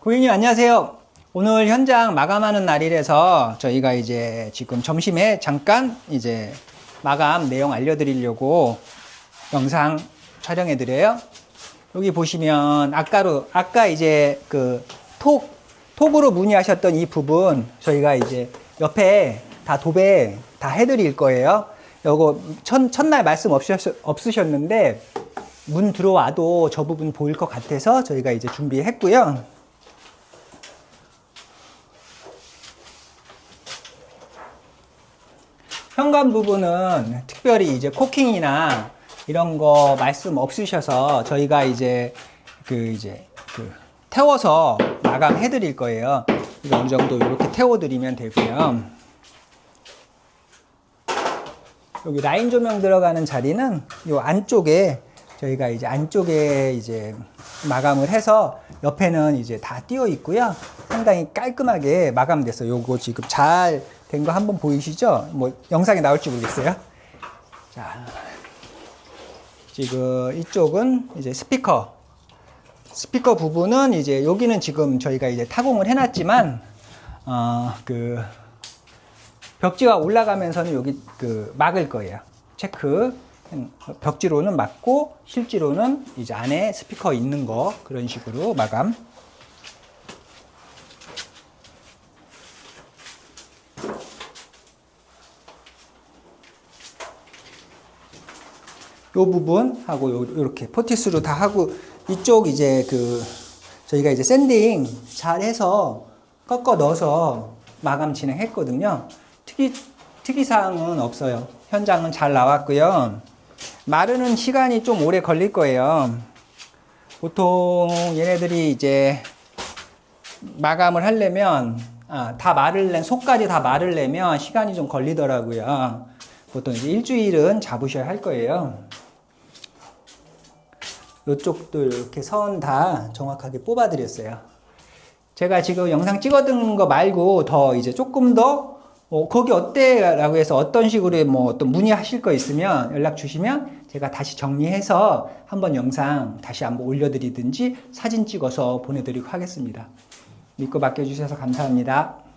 고객님 안녕하세요. 오늘 현장 마감하는 날이라서 저희가 이제 지금 점심에 잠깐 이제 마감 내용 알려드리려고 영상 촬영해 드려요. 여기 보시면 아까로 아까 이제 그 톡 톡으로 문의하셨던 이 부분 저희가 이제 옆에 다 도배 다 해드릴 거예요. 요거 첫, 첫날 말씀 없으셨, 없으셨는데 문 들어와도 저 부분 보일 것 같아서 저희가 이제 준비했고요. 현관 부분은 특별히 이제 코킹이나 이런 거 말씀 없으셔서 저희가 이제 그 이제 그 태워서 마감해 드릴 거예요. 이거 어느 정도 이렇게 태워 드리면 되고요. 여기 라인 조명 들어가는 자리는 이 안쪽에 저희가 이제 안쪽에 이제 마감을 해서 옆에는 이제 다 띄어 있고요. 상당히 깔끔하게 마감됐어요. 요거 지금 잘 된 거 한번 보이시죠? 뭐 영상에 나올지 모르겠어요. 자, 지금 이쪽은 이제 스피커. 스피커 부분은 이제 여기는 지금 저희가 이제 타공을 해놨지만 어 그 벽지가 올라가면서는 여기 그 막을 거예요. 체크. 벽지로는 막고 실지로는 이제 안에 스피커 있는 거 그런 식으로 마감. 요 부분 하고 요, 요렇게 포티스로 다 하고 이쪽 이제 그 저희가 이제 샌딩 잘 해서 꺾어 넣어서 마감 진행했거든요. 특이 특이사항은 없어요. 현장은 잘 나왔고요. 마르는 시간이 좀 오래 걸릴 거예요. 보통 얘네들이 이제 마감을 하려면 아, 다 마를래 속까지 다 마를려면 시간이 좀 걸리더라고요. 보통 이제 일주일은 잡으셔야 할 거예요. 이쪽도 이렇게 선 다 정확하게 뽑아 드렸어요. 제가 지금 영상 찍어둔 거 말고 더 이제 조금 더 어, 거기 어때? 라고 해서 어떤 식으로 뭐 어떤 문의하실 거 있으면 연락 주시면 제가 다시 정리해서 한번 영상 다시 한번 올려드리든지 사진 찍어서 보내드리고 하겠습니다. 믿고 맡겨주셔서 감사합니다.